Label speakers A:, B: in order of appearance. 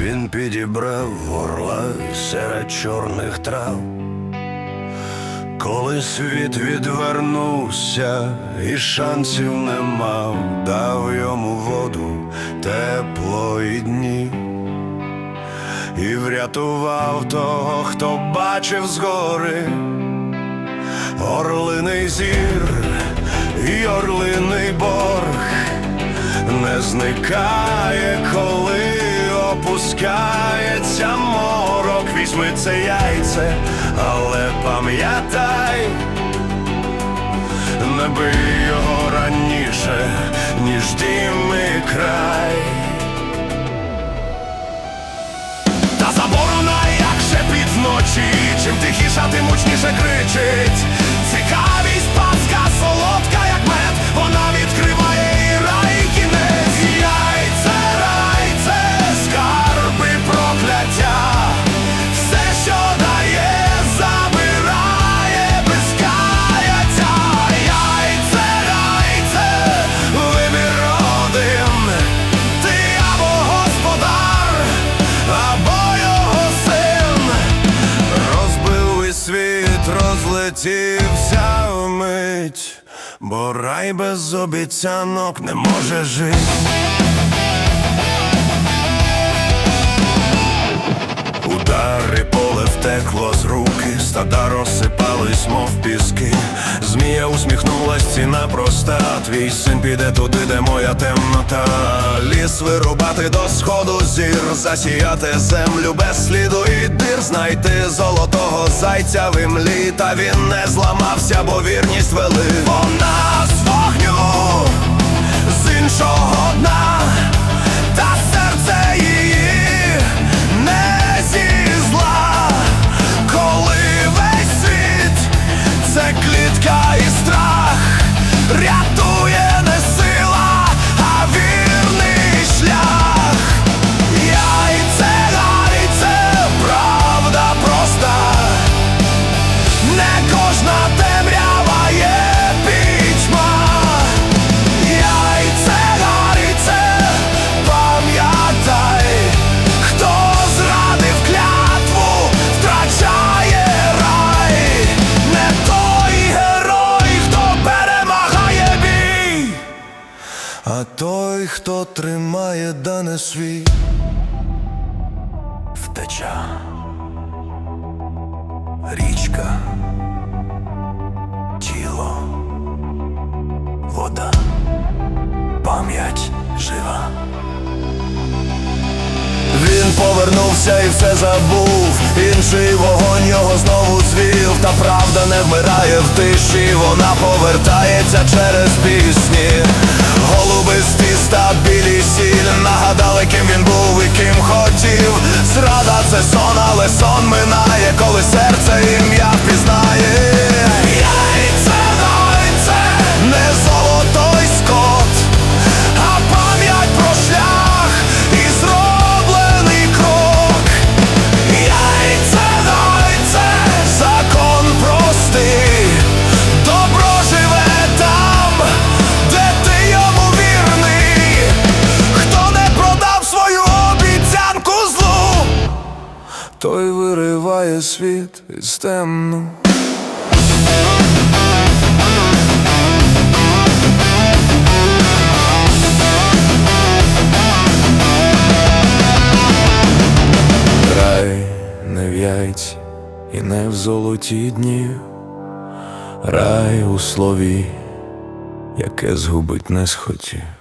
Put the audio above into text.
A: Він підібрав горла серед чорних трав. Коли світ відвернувся і шансів не мав, дав йому воду теплої дні. І врятував того, хто бачив згори. Орлиний зір і орлиний борг. Не зникає, коли опускається. Візьми це яйце, але пам'ятай, не бий його раніше, ніж дім і край. Та заборона, як шепіт вночі, чим тихіша, тим гучніше кричить. Цікавість розлетівся вмить, бо рай без обіцянок не може жити. Удари поле втекло з руки, стада розсипались, мов піски. Змія усміхнулась, ціна проста. Твій син піде туди, де моя темнота. Ліс вирубати до сходу зір, засіяти землю без сліду. Знайти золотого зайця в імлі, та він не зламався, бо вірність вели. Вона а той, хто тримає дане свій втеча. Річка, тіло, вода, пам'ять жива. Він повернувся і все забув. Інший вогонь його знову звів. Та правда не вмирає в тиші, вона повертається через пісні. Голубисті білі сіль нагадали, ким він був і ким хотів. Зрада це сон, але сон минає, коли серце ім'я впізнає. Той вириває світ із темну. Рай не в яйці і не в золоті дні, рай у слові, яке згубить не схотів.